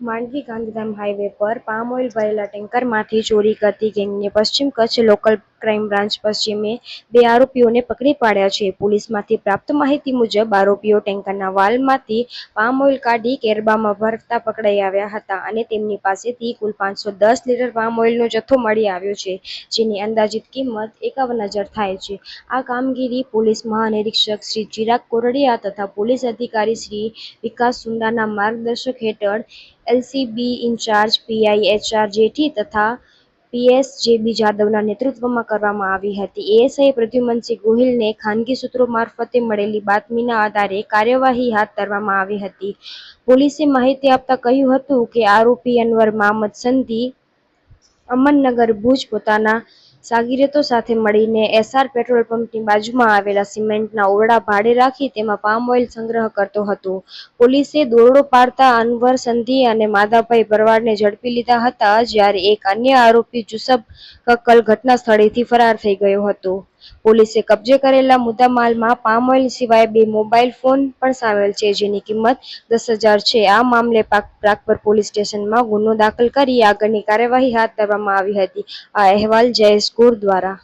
Mandvi Gandhidham highway પર palm oil ભરેલા ટેન્કરમાંથી ચોરી કરતી ગેંગને પશ્ચિમ કચ્છ લોકલ ક્રાઇમ બ્રાન્ચ પશ્ચિમે બે આરોપીઓને પકડી પાડ્યા છે. પોલીસમાંથી પ્રાપ્ત માહિતી મુજબ, આરોપીઓ ટેન્કરના વાલમાંથી પામ ઓઇલ કાઢી કેરબામાં ભરતા પકડાઈ આવ્યા હતા અને તેમની પાસેથી કુલ પાંચસો દસ લીટર પામ ઓઇલનો જથ્થો મળી આવ્યો છે, જેની અંદાજિત કિંમત એકાવન હજાર થાય છે. આ કામગીરી પોલીસ મહાનિરીક્ષક શ્રી ચિરાગ કોરડિયા તથા પોલીસ અધિકારી શ્રી વિકાસ સુંડાના માર્ગદર્શક હેઠળ LCB in-charge PI HR Jethi તથા પીએસ જેબી જાદવના નેતૃત્વમાં કરવામાં આવી હતી. એએસઆઈ પ્રદ્યુમનસિંહ ગોહિલને ખાનગી સૂત્રો મારફતે મળેલી બાતમીના આધારે કાર્યવાહી હાથ ધરવામાં આવી હતી. પોલીસે માહિતી આપતા કહ્યું હતું કે આરોપી અનવર મામદ સંધી અમનનગર ભુજ પોતાના સાગીરતો સાથે મળીને એસઆર પેટ્રોલ પંપની બાજુમાં આવેલા સિમેન્ટના ઓરડા ભાડે રાખી તેમાં પામ ઓઇલ સંગ્રહ કરતો હતો. પોલીસે દોરડો પાડતા અનવર સંધી અને માધાભાઈ ભરવાડને ઝડપી લીધા હતા જ્યારે એક અન્ય આરોપી જુસબ કક્કલ ઘટના સ્થળેથી ફરાર થઈ ગયો હતો. પોલીસે કબજે કરેલા મુદ્દામાલમાં પામ ઓઇલ સિવાય બે મોબાઈલ ફોન પણ સામેલ છે, જેની કિંમત દસ હજાર છે. આ મામલે પ્રાગપર પોલીસ સ્ટેશનમાં ગુનો દાખલ કરી આગળની કાર્યવાહી હાથ ધરવામાં આવી હતી. આ અહેવાલ જયેશ ગોર દ્વારા